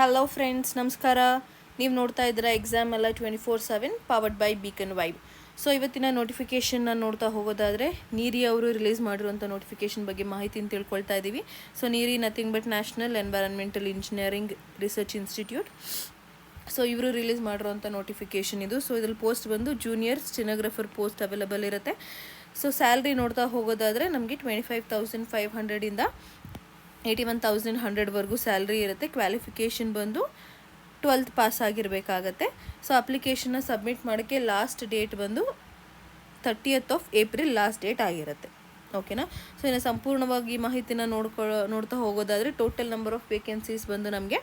Hello friends ನಮಸ್ಕಾರ ನೀವು ನೋಡ್ತಾ ಇದ್ದೀರಾ ಎಕ್ಸಾಮ್ ಎಲ್ಲ twenty four seven powered by Beacon vibe so ಇವತ್ತಿನ ನೋಟಿಫಿಕೇಷನ್ನ ನೋಡ್ತಾ ಹೋಗೋದಾದರೆ, ನೀರಿ ಅವರು ರಿಲೀಸ್ ಮಾಡಿರುವಂಥ ನೋಟಿಫಿಕೇಷನ್ ಬಗ್ಗೆ ಮಾಹಿತಿನ ತಿಳ್ಕೊಳ್ತಾ ಇದ್ದೀವಿ so NEERI nothing but national environmental engineering research institute so ಇವರು ರಿಲೀಸ್ ಮಾಡಿರೋಂಥ ನೋಟಿಫಿಕೇಷನ್ ಇದು. ಸೊ ಇದ್ರಲ್ಲಿ ಪೋಸ್ಟ್ ಬಂದು ಜೂನಿಯರ್ ಸ್ಟಿನೋಗ್ರಫರ್ ಪೋಸ್ಟ್ ಅವೈಲಬಲ್ ಇರುತ್ತೆ. ಸೊ ಸ್ಯಾಲ್ರಿ ನೋಡ್ತಾ ಹೋಗೋದಾದರೆ ನಮಗೆ ಟ್ವೆಂಟಿ ಫೈವ್ ತೌಸಂಡ್ ಫೈವ್ ಹಂಡ್ರೆಡಿಂದ ಏಯ್ಟಿ ಒನ್ ತೌಸಂಡ್ ಹಂಡ್ರೆಡ್ವರೆಗೂ ಸ್ಯಾಲ್ರಿ ಇರುತ್ತೆ. ಕ್ವಾಲಿಫಿಕೇಷನ್ ಬಂದು ಟ್ವೆಲ್ತ್ ಪಾಸ್ ಆಗಿರಬೇಕಾಗತ್ತೆ. ಸೊ ಅಪ್ಲಿಕೇಶನ್ನ ಸಬ್ಮಿಟ್ ಮಾಡೋಕ್ಕೆ ಲಾಸ್ಟ್ ಡೇಟ್ ಬಂದು thirtieth of April last date ಆಗಿರುತ್ತೆ. ಓಕೆನಾ ಸೊ ಇನ್ನು ಸಂಪೂರ್ಣವಾಗಿ ಮಾಹಿತಿನ ನೋಡ್ಕೊ, ನೋಡ್ತಾ ಹೋಗೋದಾದರೆ ಟೋಟಲ್ ನಂಬರ್ ಆಫ್ ವೇಕೆನ್ಸೀಸ್ ಬಂದು ನಮಗೆ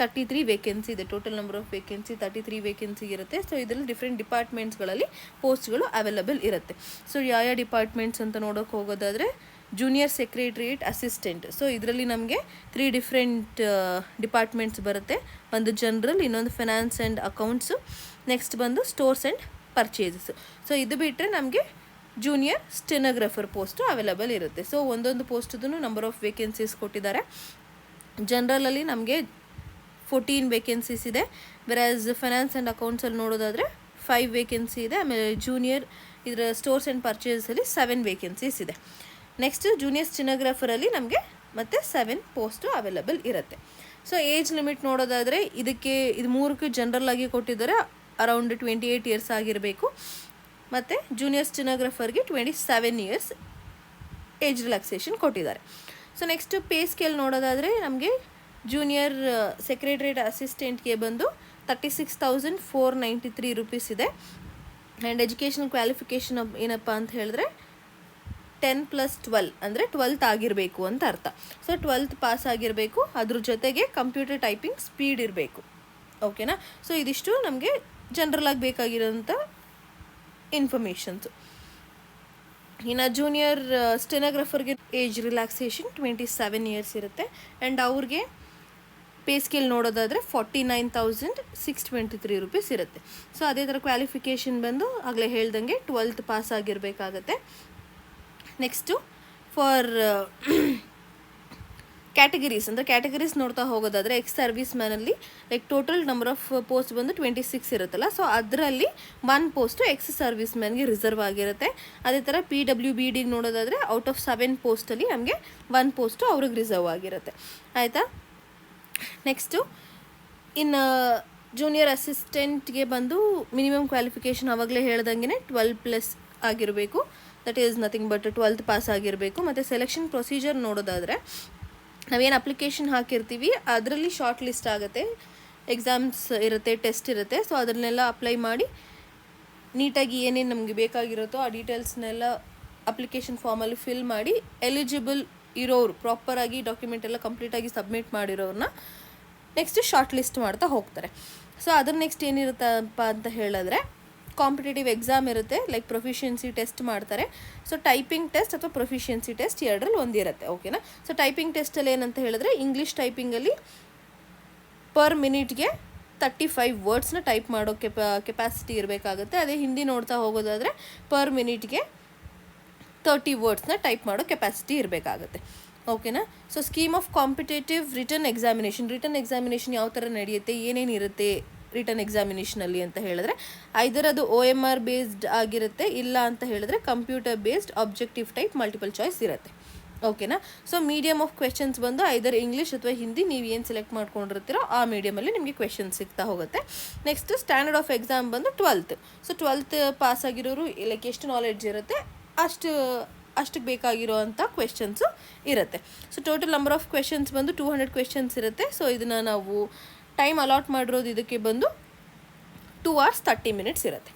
ತರ್ಟಿ ತ್ರೀ ವೇಕೆನ್ಸಿ ಇದೆ. Total number of vacancy thirty three vacancy ಇರುತ್ತೆ. ಸೊ ಇದರಲ್ಲಿ ಡಿಫ್ರೆಂಟ್ ಡಿಪಾರ್ಟ್ಮೆಂಟ್ಸ್ಗಳಲ್ಲಿ ಪೋಸ್ಟ್ಗಳು ಅವೈಲಬಲ್ ಇರುತ್ತೆ. ಸೊ ಯಾವ ಯಾವ ಡಿಪಾರ್ಟ್ಮೆಂಟ್ಸ್ ಅಂತ ನೋಡೋಕೆ ಹೋಗೋದಾದರೆ ಜೂನಿಯರ್ ಸೆಕ್ರೆಟ್ರಿಯೇಟ್ ಅಸಿಸ್ಟೆಂಟ್ ಸೊ ಇದರಲ್ಲಿ ನಮಗೆ ತ್ರೀ ಡಿಫ್ರೆಂಟ್ ಡಿಪಾರ್ಟ್ಮೆಂಟ್ಸ್ ಬರುತ್ತೆ. ಒಂದು ಜನರಲ್ ಇನ್ನೊಂದು ಫಿನಾನ್ಸ್ ಆ್ಯಂಡ್ ಅಕೌಂಟ್ಸು ನೆಕ್ಸ್ಟ್ ಬಂದು ಸ್ಟೋರ್ಸ್ ಆ್ಯಂಡ್ ಪರ್ಚೇಸಸ್ ಸೊ ಇದು ಬಿಟ್ಟರೆ ನಮಗೆ ಜೂನಿಯರ್ ಸ್ಟೆನೋಗ್ರಫರ್ ಪೋಸ್ಟು ಅವೈಲಬಲ್ ಇರುತ್ತೆ. ಸೊ ಒಂದೊಂದು ಪೋಸ್ಟ್ದೂ ನಂಬರ್ ಆಫ್ ವೇಕೆನ್ಸೀಸ್ ಕೊಟ್ಟಿದ್ದಾರೆ. ಜನರಲಲ್ಲಿ ನಮಗೆ ಫೋರ್ಟೀನ್ ವೇಕೆನ್ಸೀಸ್ ಇದೆ. ವೆರಾಸ್ ಫೈನಾನ್ಸ್ ಆ್ಯಂಡ್ ಅಕೌಂಟ್ಸಲ್ಲಿ ನೋಡೋದಾದರೆ ಫೈವ್ ವೇಕೆನ್ಸಿ ಇದೆ. ಆಮೇಲೆ ಜೂನಿಯರ್ ಇದರ ಸ್ಟೋರ್ಸ್ ಆ್ಯಂಡ್ ಪರ್ಚೇಸಲ್ಲಿ ಸೆವೆನ್ ವೇಕೆನ್ಸೀಸ್ ಇದೆ. ನೆಕ್ಸ್ಟ್ ಜೂನಿಯರ್ ಸ್ಟಿನೋಗ್ರಾಫರಲ್ಲಿ ನಮಗೆ ಮತ್ತೆ ಸೆವೆನ್ ಪೋಸ್ಟು ಅವೈಲಬಲ್ ಇರುತ್ತೆ. ಸೊ ಏಜ್ ಲಿಮಿಟ್ ನೋಡೋದಾದರೆ ಇದಕ್ಕೆ, ಇದು ಮೂರಕ್ಕೆ ಜನರಲ್ ಆಗಿ ಕೊಟ್ಟಿದ್ದಾರೆ ಅರೌಂಡ್ ಟ್ವೆಂಟಿ ಏಯ್ಟ್ ಇಯರ್ಸ್ ಆಗಿರಬೇಕು. ಮತ್ತು junior ಸ್ಟಿನೋಗ್ರಾಫರ್ಗೆ twenty seven years age relaxation ಕೊಟ್ಟಿದ್ದಾರೆ. ಸೊ ನೆಕ್ಸ್ಟ್ ಪೇ ಸ್ಕೇಲ್ ನೋಡೋದಾದರೆ ನಮಗೆ ಜೂನಿಯರ್ ಸೆಕ್ರೆಟ್ರೇಟ್ ಅಸಿಸ್ಟೆಂಟ್ಗೆ ಬಂದು thirty six thousand four ninety three rupees ಇದೆ. ಆ್ಯಂಡ್ ಎಜುಕೇಷನ್ ಕ್ವಾಲಿಫಿಕೇಷನ್ ಏನಪ್ಪ ಅಂತ ಹೇಳಿದ್ರೆ ಟೆನ್ ಪ್ಲಸ್ ಟ್ವೆಲ್ ಅಂದರೆ ಟ್ವೆಲ್ತ್ ಆಗಿರಬೇಕು ಅಂತ ಅರ್ಥ. ಸೊ ಟ್ವೆಲ್ತ್ ಪಾಸ್ ಆಗಿರಬೇಕು, ಅದ್ರ ಜೊತೆಗೆ ಕಂಪ್ಯೂಟರ್ ಟೈಪಿಂಗ್ ಸ್ಪೀಡ್ ಇರಬೇಕು. ಓಕೆನಾ ಸೊ ಇದಿಷ್ಟು ನಮಗೆ ಜನರಲ್ ಆಗಿ ಬೇಕಾಗಿರೋಂಥ ಇನ್ಫಾರ್ಮೇಷನ್ಸು ಇನ್ನು junior ಸ್ಟೆನೋಗ್ರಫರ್ಗೆ age relaxation twenty seven years ಇರುತ್ತೆ. ಆ್ಯಂಡ್ ಅವ್ರಿಗೆ ಪೇ ಸ್ಕೇಲ್ ನೋಡೋದಾದರೆ forty nine thousand six twenty three rupees ಇರುತ್ತೆ. ಸೊ ಅದೇ ಥರ ಕ್ವಾಲಿಫಿಕೇಷನ್ ಬಂದು ಆಗಲೇ ಹೇಳ್ದಂಗೆ ಟ್ವೆಲ್ತ್ ಪಾಸ್ ಆಗಿರಬೇಕಾಗತ್ತೆ. ನೆಕ್ಸ್ಟು ಫಾರ್ ಕ್ಯಾಟಗರೀಸ್ ಅಂದರೆ ಕ್ಯಾಟಗರೀಸ್ ನೋಡ್ತಾ ಹೋಗೋದಾದರೆ ex service ಮ್ಯಾನಲ್ಲಿ like total number of post ಬಂದು ಟ್ವೆಂಟಿ ಸಿಕ್ಸ್ ಇರುತ್ತಲ್ಲ. ಸೊ ಅದರಲ್ಲಿ ಒನ್ ಪೋಸ್ಟು ಎಕ್ಸ್ ಸರ್ವಿಸ್ ಮ್ಯಾನ್ಗೆ ರಿಸರ್ವ್ ಆಗಿರುತ್ತೆ. ಅದೇ ಥರ ಪಿ ಡಬ್ಲ್ಯೂ ಬಿ ಡಿಗೆ ನೋಡೋದಾದರೆ ಔಟ್ ಆಫ್ ಸೆವೆನ್ ಪೋಸ್ಟಲ್ಲಿ ನಮಗೆ ಒನ್ ಪೋಸ್ಟು ಅವ್ರಿಗೆ ರಿಸರ್ವ್ ಆಗಿರುತ್ತೆ. ಆಯಿತಾ? ನೆಕ್ಸ್ಟು ಇನ್ನು ಜೂನಿಯರ್ ಅಸಿಸ್ಟೆಂಟ್ಗೆ ಬಂದು ಮಿನಿಮಮ್ ಕ್ವಾಲಿಫಿಕೇಷನ್ ಆವಾಗಲೇ ಹೇಳ್ದಂಗೆ ಟ್ವೆಲ್ ಪ್ಲಸ್ ಆಗಿರಬೇಕು. That is nothing but twelfth pass ಆಗಿರಬೇಕು. ಮತ್ತು ಸೆಲೆಕ್ಷನ್ ಪ್ರೊಸೀಜರ್ ನೋಡೋದಾದರೆ, ನಾವೇನು ಅಪ್ಲಿಕೇಶನ್ ಹಾಕಿರ್ತೀವಿ, ಅದರಲ್ಲಿ ಶಾರ್ಟ್ ಲಿಸ್ಟ್ ಆಗುತ್ತೆ. ಎಕ್ಸಾಮ್ಸ್ ಇರುತ್ತೆ ಟೆಸ್ಟ್ ಇರುತ್ತೆ. ಸೊ ಅದನ್ನೆಲ್ಲ ಅಪ್ಲೈ ಮಾಡಿ, ನೀಟಾಗಿ ಏನೇನು ನಮಗೆ ಬೇಕಾಗಿರುತ್ತೋ ಆ ಡೀಟೇಲ್ಸ್ನೆಲ್ಲ ಅಪ್ಲಿಕೇಶನ್ ಫಾರ್ಮಲ್ಲಿ ಫಿಲ್ ಮಾಡಿ ಎಲಿಜಿಬಲ್ ಇರೋರು ಪ್ರಾಪರಾಗಿ ಡಾಕ್ಯುಮೆಂಟ್ ಎಲ್ಲ ಕಂಪ್ಲೀಟಾಗಿ ಸಬ್ಮಿಟ್ ಮಾಡಿರೋರನ್ನ ನೆಕ್ಸ್ಟ್ ಶಾರ್ಟ್ ಲಿಸ್ಟ್ ಮಾಡ್ತಾ ಹೋಗ್ತಾರೆ. ಸೊ ಅದ್ರ ನೆಕ್ಸ್ಟ್ ಏನಿರುತ್ತಪ್ಪ ಅಂತ ಹೇಳಿದ್ರೆ ಕಾಂಪಿಟೇಟಿವ್ ಎಕ್ಸಾಮ್ ಇರುತ್ತೆ ಲೈಕ್ ಪ್ರೊಫಿಷಿಯನ್ಸಿ ಟೆಸ್ಟ್ ಮಾಡ್ತಾರೆ. ಸೊ ಟೈಪಿಂಗ್ ಟೆಸ್ಟ್ ಅಥವಾ ಪ್ರೊಫಿಷಿಯನ್ಸಿ ಟೆಸ್ಟ್ ಎರಡರಲ್ಲಿ ಒಂದಿರುತ್ತೆ ಓಕೆನಾ ಸೊ ಟೈಪಿಂಗ್ ಟೆಸ್ಟಲ್ಲಿ ಏನಂತ ಹೇಳಿದ್ರೆ ಇಂಗ್ಲೀಷ್ ಟೈಪಿಂಗಲ್ಲಿ ಪರ್ ಮಿನಿಟ್ಗೆ ತರ್ಟಿ ಫೈವ್ ವರ್ಡ್ಸ್ನ ಟೈಪ್ ಮಾಡೋ ಕೆಪ ಕೆಪಾಸಿಟಿ ಇರಬೇಕಾಗುತ್ತೆ. ಅದೇ ಹಿಂದಿ ನೋಡ್ತಾ ಹೋಗೋದಾದರೆ ಪರ್ ಮಿನಿಟ್ಗೆ ತರ್ಟಿ ವರ್ಡ್ಸ್ನ ಟೈಪ್ ಮಾಡೋ ಕೆಪಾಸಿಟಿ ಇರಬೇಕಾಗುತ್ತೆ ಓಕೆನಾ so scheme of competitive written examination written examination ಯಾವ ಥರ ನಡೆಯುತ್ತೆ ಏನೇನು ಇರುತ್ತೆ ರಿಟರ್ನ್ ಎಕ್ಸಾಮಿನೇಷನಲ್ಲಿ ಅಂತ ಹೇಳಿದ್ರೆ ಐದರ್ ಅದು ಒ ಎಂ ಆರ್ ಬೇಸ್ಡ್ ಆಗಿರುತ್ತೆ, ಇಲ್ಲ ಅಂತ ಹೇಳಿದ್ರೆ computer based objective type multiple choice ಇರುತ್ತೆ. ಓಕೆನಾ ಸೊ ಮೀಡಿಯಮ್ ಆಫ್ ಕ್ವೆಶನ್ಸ್ ಬಂದು ಐದರ್ ಇಂಗ್ಲೀಷ್ ಅಥವಾ ಹಿಂದಿ ನೀವು ಏನು ಸೆಲೆಕ್ಟ್ ಮಾಡ್ಕೊಂಡಿರ್ತೀರೋ ಆ ಮೀಡಿಯಮಲ್ಲಿ ನಿಮಗೆ ಕ್ವೆಶನ್ ಸಿಗ್ತಾ ಹೋಗುತ್ತೆ. ನೆಕ್ಸ್ಟ್ ಸ್ಟ್ಯಾಂಡರ್ಡ್ ಆಫ್ ಎಕ್ಸಾಮ್ ಬಂದು ಟ್ವೆಲ್ತ್ ಸೊ ಟ್ವೆಲ್ತ್ ಪಾಸ್ ಆಗಿರೋರು ಲೈಕ್ ಎಷ್ಟು ನಾಲೆಡ್ಜ್ ಇರುತ್ತೆ, ಅಷ್ಟು ಅಷ್ಟಕ್ಕೆ ಬೇಕಾಗಿರೋ ಅಂಥ ಕ್ವೆಶನ್ಸು ಇರುತ್ತೆ. So total number of questions ಬಂದು ಟೂ ಹಂಡ್ರೆಡ್ ಕ್ವೆಶನ್ಸ್ ಇರುತ್ತೆ. ಸೊ ಇದನ್ನು ನಾವು ಟೈಮ್ ಅಲಾಟ್ ಮಾಡಿರೋದು ಇದಕ್ಕೆ ಬಂದು ಟೂ ಅವರ್ಸ್ ತರ್ಟಿ ಮಿನಿಟ್ಸ್ ಇರುತ್ತೆ.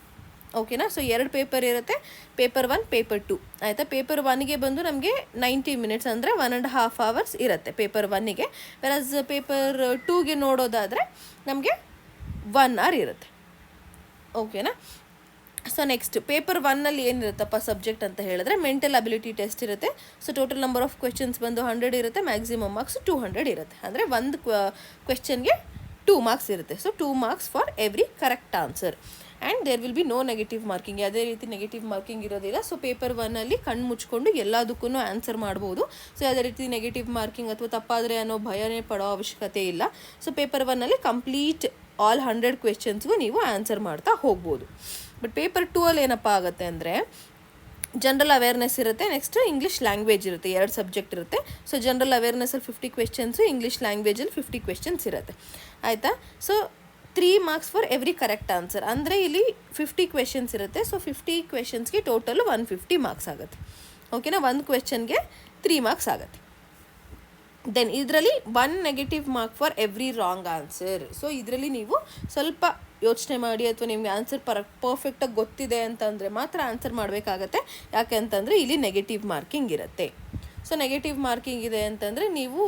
ಓಕೆನಾ ಸೊ ಎರಡು ಪೇಪರ್ ಇರುತ್ತೆ. ಪೇಪರ್ ಒನ್ ಪೇಪರ್ ಟು ಆಯಿತಾ? ಪೇಪರ್ ಒನ್ಗೆ ಬಂದು ನಮಗೆ ನೈಂಟಿ ಮಿನಿಟ್ಸ್ ಅಂದರೆ ಒನ್ ಆ್ಯಂಡ್ ಹಾಫ್ ಅವರ್ಸ್ ಇರುತ್ತೆ ಪೇಪರ್ ಒನ್ನಿಗೆ ವೆರಸ್ ಪೇಪರ್ ಟೂಗೆ ನೋಡೋದಾದರೆ ನಮಗೆ ಒನ್ ಅವರ್ ಇರುತ್ತೆ. ಓಕೆನಾ ಸೊ ನೆಕ್ಸ್ಟ್ ಪೇಪರ್ ಒನ್ನಲ್ಲಿ ಏನಿರುತ್ತಪ್ಪ ಸಬ್ಜೆಕ್ಟ್ ಅಂತ ಹೇಳಿದ್ರೆ ಮೆಂಟಲ್ ಅಬಿಲಿಟಿ ಟೆಸ್ಟ್ ಇರುತ್ತೆ. So total number of questions ಬಂದು ಹಂಡ್ರೆಡ್ ಇರುತ್ತೆ ಮ್ಯಾಕ್ಸಿಮಮ್ ಮಾರ್ಕ್ಸ್ ಟೂ ಹಂಡ್ರೆಡ್ ಇರುತ್ತೆ. ಅಂದರೆ ಒಂದು ಕ್ವೆಶನ್ಗೆ ಟೂ ಮಾರ್ಕ್ಸ್ ಇರುತ್ತೆ. So two marks for every correct answer and there will be no negative marking ಯಾವುದೇ ರೀತಿ ನೆಗೆಟಿವ್ ಮಾರ್ಕಿಂಗ್ ಇರೋದಿಲ್ಲ. ಸೊ ಪೇಪರ್ ಒನ್ನಲ್ಲಿ ಕಣ್ಣು ಮುಚ್ಕೊಂಡು ಎಲ್ಲದಕ್ಕೂ ಆನ್ಸರ್ ಮಾಡ್ಬೋದು. ಸೊ ಯಾವುದೇ ರೀತಿ ನೆಗೆಟಿವ್ ಮಾರ್ಕಿಂಗ್ ಅಥವಾ ತಪ್ಪಾದರೆ ಅನ್ನೋ ಭಯನೇ ಪಡೋ ಅವಶ್ಯಕತೆ ಇಲ್ಲ. ಸೊ ಪೇಪರ್ ಒನ್ನಲ್ಲಿ ಕಂಪ್ಲೀಟ್ ಆಲ್ ಹಂಡ್ರೆಡ್ ಕ್ವೆಶನ್ಸ್ಗೂ ನೀವು ಆನ್ಸರ್ ಮಾಡ್ತಾ ಹೋಗ್ಬೋದು. ಬಟ್ ಪೇಪರ್ ಟೂ ಅಲ್ಲಿ ಏನಪ್ಪ ಆಗುತ್ತೆ ಅಂದರೆ ಜನರಲ್ ಅವೇರ್ನೆಸ್ ಇರುತ್ತೆ ನೆಕ್ಸ್ಟ್ ಇಂಗ್ಲೀಷ್ ಲ್ಯಾಂಗ್ವೇಜ್ ಇರುತ್ತೆ ಎರಡು ಸಬ್ಜೆಕ್ಟ್ ಇರುತ್ತೆ. ಸೊ ಜನರಲ್ ಅವೇರ್ನೆಸ್ಸಲ್ಲಿ ಫಿಫ್ಟಿ ಕ್ವೆಶನ್ಸು ಇಂಗ್ಲೀಷ್ ಲ್ಯಾಂಗ್ವೇಜಲ್ಲಿ ಫಿಫ್ಟಿ ಕ್ವೆಶನ್ಸ್ ಇರುತ್ತೆ. ಆಯಿತಾ? So three marks for every correct answer ಅಂದರೆ ಇಲ್ಲಿ ಫಿಫ್ಟಿ ಕ್ವೆಶನ್ಸ್ ಇರುತ್ತೆ ಸೊ ಫಿಫ್ಟಿ ಕ್ವೆಶನ್ಸ್ಗೆ ಟೋಟಲ್ ಒನ್ ಫಿಫ್ಟಿ ಮಾರ್ಕ್ಸ್ ಆಗುತ್ತೆ. ಓಕೆನಾ ಒಂದು ಕ್ವೆಶನ್ಗೆ ತ್ರೀ ಮಾರ್ಕ್ಸ್ ಆಗುತ್ತೆ. ದೆನ್ ಇದರಲ್ಲಿ one negative mark for every wrong answer so ಇದರಲ್ಲಿ ನೀವು ಸ್ವಲ್ಪ ಯೋಚನೆ ಮಾಡಿ ಅಥವಾ ನಿಮಗೆ ಆನ್ಸರ್ ಪರ್ ಪರ್ಫೆಕ್ಟಾಗಿ ಗೊತ್ತಿದೆ ಅಂತಂದರೆ ಮಾತ್ರ ಆನ್ಸರ್ ಮಾಡಬೇಕಾಗತ್ತೆ. ಯಾಕೆ ಅಂತಂದರೆ ಇಲ್ಲಿ ನೆಗೆಟಿವ್ ಮಾರ್ಕಿಂಗ್ ಇರುತ್ತೆ. ಸೊ ನೆಗೆಟಿವ್ ಮಾರ್ಕಿಂಗ್ ಇದೆ ಅಂತಂದರೆ ನೀವು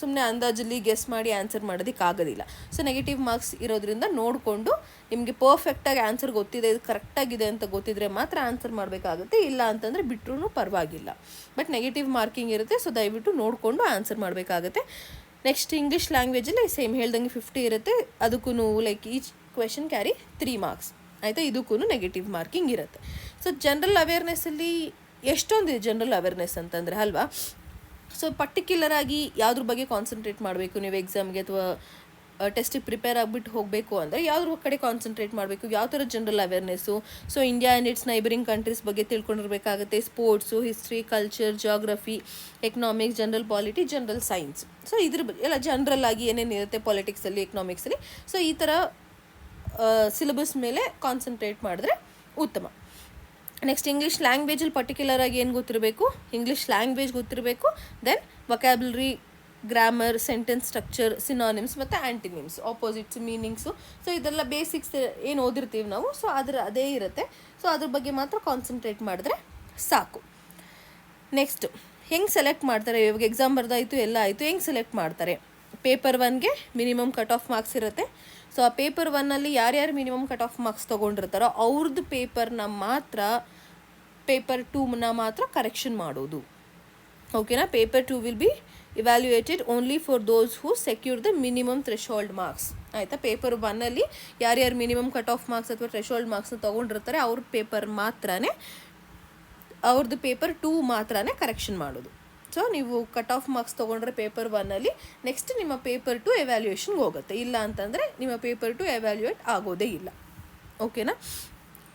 ಸುಮ್ಮನೆ ಅಂದಾಜಲ್ಲಿ ಗೆಸ್ ಮಾಡಿ ಆನ್ಸರ್ ಮಾಡೋದಕ್ಕಾಗೋದಿಲ್ಲ. ಸೊ ನೆಗೆಟಿವ್ ಮಾರ್ಕ್ಸ್ ಇರೋದ್ರಿಂದ ನೋಡಿಕೊಂಡು ನಿಮಗೆ ಪರ್ಫೆಕ್ಟಾಗಿ ಆನ್ಸರ್ ಗೊತ್ತಿದೆ, ಇದು ಕರೆಕ್ಟಾಗಿದೆ ಅಂತ ಗೊತ್ತಿದ್ರೆ ಮಾತ್ರ ಆನ್ಸರ್ ಮಾಡಬೇಕಾಗುತ್ತೆ. ಇಲ್ಲ ಅಂತಂದರೆ ಬಿಟ್ಟರೂ ಪರವಾಗಿಲ್ಲ. ಬಟ್ ನೆಗೆಟಿವ್ ಮಾರ್ಕಿಂಗ್ ಇರುತ್ತೆ ಸೊ ದಯವಿಟ್ಟು ನೋಡಿಕೊಂಡು ಆನ್ಸರ್ ಮಾಡಬೇಕಾಗುತ್ತೆ. ನೆಕ್ಸ್ಟ್ ಇಂಗ್ಲೀಷ್ ಲ್ಯಾಂಗ್ವೇಜಲ್ಲಿ ಸೇಮ್ ಹೇಳ್ದಂಗೆ ಫಿಫ್ಟಿ ಇರುತ್ತೆ. ಅದಕ್ಕೂ like each question carry three marks ಆಯಿತಾ? ಇದಕ್ಕೂ ನೆಗೆಟಿವ್ ಮಾರ್ಕಿಂಗ್ ಇರುತ್ತೆ. ಸೊ ಜನರಲ್ ಅವೇರ್ನೆಸ್ಸಲ್ಲಿ ಎಷ್ಟೊಂದಿದೆ ಜನರಲ್ ಅವೇರ್ನೆಸ್ ಅಂತಂದರೆ ಅಲ್ವಾ? ಸೊ ಪರ್ಟಿಕ್ಯುಲರ್ ಆಗಿ ಯಾವುದ್ರ ಬಗ್ಗೆ ಕಾನ್ಸಂಟ್ರೇಟ್ ಮಾಡಬೇಕು? ನೀವು ಎಕ್ಸಾಮ್ಗೆ ಅಥವಾ ಟೆಸ್ಟಿಗೆ ಪ್ರಿಪೇರ್ ಆಗಿಬಿಟ್ಟು ಹೋಗಬೇಕು ಅಂದರೆ ಯಾವ್ದ್ರ ಕಡೆ ಕಾನ್ಸಂಟ್ರೇಟ್ ಮಾಡಬೇಕು? ಯಾವ ಥರ general awareness so India and its neighbouring countries ಬಗ್ಗೆ ತಿಳ್ಕೊಂಡಿರಬೇಕಾಗುತ್ತೆ. Sports history culture geography economics general polity general science so ಇದ್ರ ಬಗ್ಗೆ ಎಲ್ಲ ಜನರಲ್ ಆಗಿ ಏನೇನಿರುತ್ತೆ ಪಾಲಿಟಿಕ್ಸಲ್ಲಿ ಎಕನಾಮಿಕ್ಸಲ್ಲಿ ಸೊ ಈ ಥರ ಸಿಲೆಬಸ್ ಮೇಲೆ ಕಾನ್ಸಂಟ್ರೇಟ್ ಮಾಡಿದ್ರೆ ಉತ್ತಮ. ನೆಕ್ಸ್ಟ್ ಇಂಗ್ಲೀಷ್ ಲ್ಯಾಂಗ್ವೇಜಲ್ಲಿ ಪರ್ಟಿಕ್ಯುಲರ್ ಆಗಿ ಏನು ಗೊತ್ತಿರಬೇಕು? ಇಂಗ್ಲೀಷ್ ಲ್ಯಾಂಗ್ವೇಜ್ ಗೊತ್ತಿರಬೇಕು. Then vocabulary grammar sentence structure synonyms ಮತ್ತು ಆ್ಯಂಟಿನಿಮ್ಸ್ ಆಪೋಸಿಟ್ಸ್ ಮೀನಿಂಗ್ಸು ಸೊ ಇದೆಲ್ಲ ಬೇಸಿಕ್ಸ್ ಏನು ಓದಿರ್ತೀವಿ ನಾವು? ಸೊ ಅದರ ಅದೇ ಇರುತ್ತೆ. ಸೊ ಅದ್ರ ಬಗ್ಗೆ ಮಾತ್ರ ಕಾನ್ಸಂಟ್ರೇಟ್ ಮಾಡಿದ್ರೆ ಸಾಕು. ನೆಕ್ಸ್ಟ್ ಹೆಂಗೆ ಸೆಲೆಕ್ಟ್ ಮಾಡ್ತಾರೆ? ಇವಾಗ ಎಕ್ಸಾಮ್ ಬರ್ದಾಯಿತು, ಎಲ್ಲ ಆಯಿತು. ಹೆಂಗೆ ಸೆಲೆಕ್ಟ್ ಮಾಡ್ತಾರೆ? ಪೇಪರ್ ಒನ್ಗೆ ಮಿನಿಮಮ್ ಕಟ್ ಆಫ್ ಮಾರ್ಕ್ಸ್ ಇರುತ್ತೆ. ಸೊ ಆ ಪೇಪರ್ ಒನ್ನಲ್ಲಿ ಯಾರ್ಯಾರು ಮಿನಿಮಮ್ ಕಟ್ ಆಫ್ ಮಾರ್ಕ್ಸ್ ತೊಗೊಂಡಿರ್ತಾರೋ ಅವ್ರದ್ದು ಪೇಪರ್ನ ಮಾತ್ರ ಪೇಪರ್ ಟೂನ ಮಾತ್ರ ಕರೆಕ್ಷನ್ ಮಾಡೋದು. ಓಕೆನಾ paper two will be evaluated only for those who secure the minimum threshold marks ಆಯಿತಾ? ಪೇಪರ್ ಒನ್ನಲ್ಲಿ ಯಾರ್ಯಾರು ಮಿನಿಮಮ್ ಕಟ್ ಆಫ್ ಮಾರ್ಕ್ಸ್ ಅಥವಾ ಥ್ರೆಶೋಲ್ಡ್ ಮಾರ್ಕ್ಸ್ನ ತೊಗೊಂಡಿರ್ತಾರೆ, ಅವ್ರ ಪೇಪರ್ ಮಾತ್ರನೇ ಅವ್ರದ್ದು ಪೇಪರ್ ಟೂ ಮಾತ್ರನೇ ಕರೆಕ್ಷನ್ ಮಾಡೋದು. ಸೊ ನೀವು ಕಟ್ ಆಫ್ ಮಾರ್ಕ್ಸ್ ತೊಗೊಂಡ್ರೆ ಪೇಪರ್ ಒನ್ನಲ್ಲಿ ನೆಕ್ಸ್ಟ್ ನಿಮ್ಮ ಪೇಪರ್ ಟು ಎವ್ಯಾಲ್ಯೂಯೇಷನ್ಗೆ ಹೋಗುತ್ತೆ. ಇಲ್ಲ ಅಂತಂದರೆ ನಿಮ್ಮ ಪೇಪರ್ ಟು ಎವ್ಯಾಲ್ಯೂಯೇಟ್ ಆಗೋದೇ ಇಲ್ಲ. ಓಕೆನಾ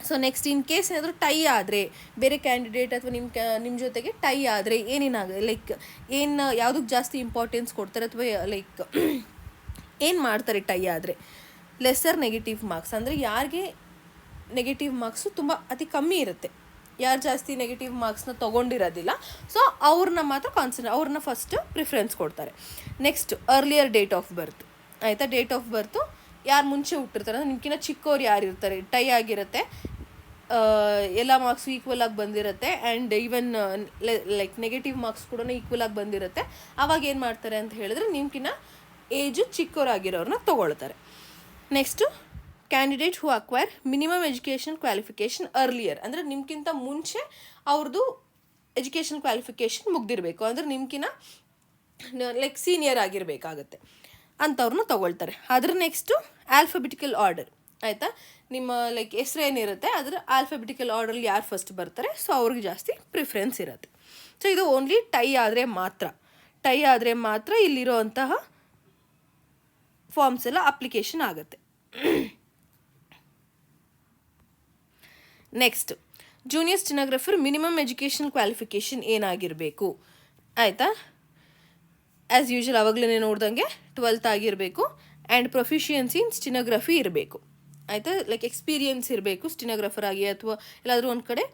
ಸೊ ನೆಕ್ಸ್ಟ್ ಇನ್ ಕೇಸ್ ಏನಾದರೂ ಟೈ ಆದರೆ, ಬೇರೆ ಕ್ಯಾಂಡಿಡೇಟ್ ಅಥವಾ ನಿಮ್ಮ ಕ್ಯಾ ನಿಮ್ಮ ಜೊತೆಗೆ ಟೈ ಆದರೆ ಏನೇನಾಗ ಲೈಕ್ ಏನು ಯಾವುದಕ್ಕೆ ಜಾಸ್ತಿ ಇಂಪಾರ್ಟೆನ್ಸ್ ಕೊಡ್ತಾರೆ ಅಥವಾ ಲೈಕ್ ಏನು ಮಾಡ್ತಾರೆ ಟೈ ಆದರೆ? ಲೆಸ್ಸರ್ ನೆಗೆಟಿವ್ ಮಾರ್ಕ್ಸ್ ಅಂದರೆ ಯಾರಿಗೆ ನೆಗೆಟಿವ್ ಮಾರ್ಕ್ಸು ತುಂಬ ಅತಿ ಕಮ್ಮಿ ಇರುತ್ತೆ. ಯಾರು ಜಾಸ್ತಿ ನೆಗೆಟಿವ್ ಮಾರ್ಕ್ಸ್ನ ತೊಗೊಂಡಿರೋದಿಲ್ಲ. ಸೊ ಅವ್ರನ್ನ ಮಾತ್ರ ಕಾನ್ಸನ್ ಅವ್ರನ್ನ ಫಸ್ಟ್ ಪ್ರಿಫರೆನ್ಸ್ ಕೊಡ್ತಾರೆ. Next earlier date of birth ಆಯಿತಾ? ಡೇಟ್ ಆಫ್ ಬರ್ತು ಯಾರು ಮುಂಚೆ ಹುಟ್ಟಿರ್ತಾರೆ? ಅಂದರೆ ನಿಮ್ಗಿಂತ ಚಿಕ್ಕವ್ರು ಯಾರು ಇರ್ತಾರೆ? ಟೈ ಆಗಿರುತ್ತೆ. ಎಲ್ಲ ಮಾರ್ಕ್ಸ್ ಈಕ್ವಲ್ ಆಗಿ ಬಂದಿರುತ್ತೆ. And even like negative marks ಕೂಡ ಈಕ್ವಲ್ ಆಗಿ ಬಂದಿರುತ್ತೆ. ಆವಾಗ ಏನು ಮಾಡ್ತಾರೆ ಅಂತ ಹೇಳಿದ್ರೆ ನಿಮ್ಗಿನ್ನ ಏಜು ಚಿಕ್ಕವರಾಗಿರೋರನ್ನ ತೊಗೊಳ್ತಾರೆ. Next candidate who acquire minimum education qualification earlier ಅಂದರೆ ನಿಮ್ಗಿಂತ ಮುಂಚೆ ಅವ್ರದ್ದು ಎಜುಕೇಷನ್ ಕ್ವಾಲಿಫಿಕೇಷನ್ ಮುಗ್ದಿರಬೇಕು. ಅಂದರೆ ನಿಮ್ಗಿನ ಲೈಕ್ ಸೀನಿಯರ್ ಆಗಿರಬೇಕಾಗತ್ತೆ. ಅಂಥವ್ರನ್ನ ತೊಗೊಳ್ತಾರೆ. ಅದ್ರ ನೆಕ್ಸ್ಟು ಆಲ್ಫಾಬೆಟಿಕಲ್ ಆರ್ಡರ್ ಆಯಿತಾ? ನಿಮ್ಮ ಲೈಕ್ ಹೆಸರು ಏನಿರುತ್ತೆ, ಅದರ ಆಲ್ಫಾಬೆಟಿಕಲ್ ಆರ್ಡರ್ಲಿ ಯಾರು ಫಸ್ಟ್ ಬರ್ತಾರೆ ಸೊ ಅವ್ರಿಗೆ ಜಾಸ್ತಿ ಪ್ರಿಫರೆನ್ಸ್ ಇರುತ್ತೆ. ಸೊ ಇದು ಓನ್ಲಿ ಟೈ ಆದರೆ ಮಾತ್ರ. ಟೈ ಆದರೆ ಮಾತ್ರ ಇಲ್ಲಿರೋ ಅಂತಹ ಫಾರ್ಮ್ಸ್ ಎಲ್ಲ ಅಪ್ಲಿಕೇಶನ್ ಆಗುತ್ತೆ. Next junior stenographer minimum education qualification ಏನಾಗಿರಬೇಕು? ಆಯಿತಾ? ಆ್ಯಸ್ ಯೂಶಲ್ ಅವಾಗಲೇ ನೋಡ್ದಂಗೆ ಟ್ವೆಲ್ತ್ ಆಗಿರಬೇಕು ಆ್ಯಂಡ್ ಪ್ರೊಫಿಷಿಯನ್ಸಿ ಇನ್ ಸ್ಟಿನೋಗ್ರಫಿ ಇರಬೇಕು. ಆಯಿತಾ? ಲೈಕ್ ಎಕ್ಸ್ಪೀರಿಯನ್ಸ್ ಇರಬೇಕು ಸ್ಟಿನೋಗ್ರಫರ್ ಆಗಿ ಅಥವಾ ಎಲ್ಲಾದರೂ ಒಂದು ಕಡೆ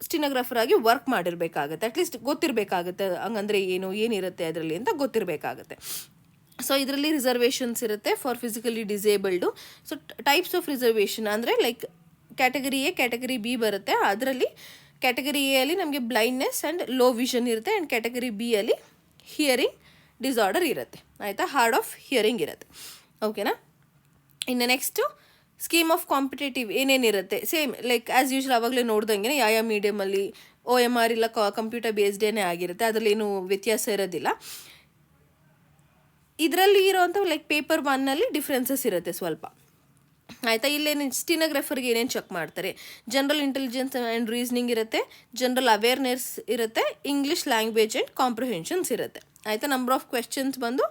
ಸ್ಟಿನೋಗ್ರಫರ್ ಆಗಿ ವರ್ಕ್ ಮಾಡಿರಬೇಕಾಗತ್ತೆ. ಅಟ್ಲೀಸ್ಟ್ ಗೊತ್ತಿರಬೇಕಾಗತ್ತೆ ಹಂಗಂದ್ರೆ ಏನು, ಏನಿರುತ್ತೆ ಅದರಲ್ಲಿ ಅಂತ ಗೊತ್ತಿರಬೇಕಾಗತ್ತೆ. ಸೊ ಇದರಲ್ಲಿ ರಿಸರ್ವೇಷನ್ಸ್ ಇರುತ್ತೆ for physically disabled so types of reservation ಅಂದರೆ like category A, category B ಬರುತ್ತೆ. ಅದರಲ್ಲಿ ಕ್ಯಾಟಗರಿ ಎ ಅಲ್ಲಿ ನಮಗೆ ಬ್ಲೈಂಡ್ನೆಸ್ ಆ್ಯಂಡ್ ಲೋ ವಿಷನ್ ಇರುತ್ತೆ. ಆ್ಯಂಡ್ ಕ್ಯಾಟಗರಿ ಬಿ ಅಲ್ಲಿ ಹಿಯರಿಂಗ್ ಡಿಸಾರ್ಡರ್ ಇರುತ್ತೆ. ಆಯಿತಾ? ಹಾರ್ಡ್ ಆಫ್ ಹಿಯರಿಂಗ್ ಇರುತ್ತೆ. ಓಕೆನಾ ಇನ್ನು ನೆಕ್ಸ್ಟು ಸ್ಕೀಮ್ ಆಫ್ ಕಾಂಪಿಟೇಟಿವ್ ಏನೇನಿರುತ್ತೆ ಸೇಮ್ ಲೈಕ್ ಆ್ಯಸ್ ಯೂಶ್ವಲ್ ಆವಾಗಲೇ ನೋಡ್ದಂಗೆ ಯಾವ ಯಾವ ಮೀಡಿಯಮಲ್ಲಿ ಓ ಎಂ ಆರ್ ಇಲ್ಲ ಕಂಪ್ಯೂಟರ್ ಬೇಸ್ಡೇನೇ ಆಗಿರುತ್ತೆ. ಅದರಲ್ಲಿ ಏನು ವ್ಯತ್ಯಾಸ ಇರೋದಿಲ್ಲ. ಇದರಲ್ಲಿ ಇರೋವಂಥ ಲೈಕ್ ಪೇಪರ್ ಒನ್ನಲ್ಲಿ ಡಿಫ್ರೆನ್ಸಸ್ ಇರುತ್ತೆ ಸ್ವಲ್ಪ. ಆಯಿತಾ, ಇಲ್ಲೇನು ಸ್ಟಿನೋಗ್ರಾಫರ್ಗೆ ಏನೇನು ಚೆಕ್ ಮಾಡ್ತಾರೆ? ಜನರಲ್ ಇಂಟೆಲಿಜೆನ್ಸ್ ಆ್ಯಂಡ್ ರೀಸ್ನಿಂಗ್ ಇರುತ್ತೆ ಜನರಲ್ ಅವೇರ್ನೆಸ್ ಇರುತ್ತೆ ಇಂಗ್ಲೀಷ್ ಲ್ಯಾಂಗ್ವೇಜ್ ಆ್ಯಂಡ್ ಕಾಂಪ್ರಿಹೆನ್ಷನ್ಸ್ ಇರುತ್ತೆ. ಆಯಿತಾ ನಂಬರ್ ಆಫ್ ಕ್ವೆಶನ್ಸ್ ಬಂದು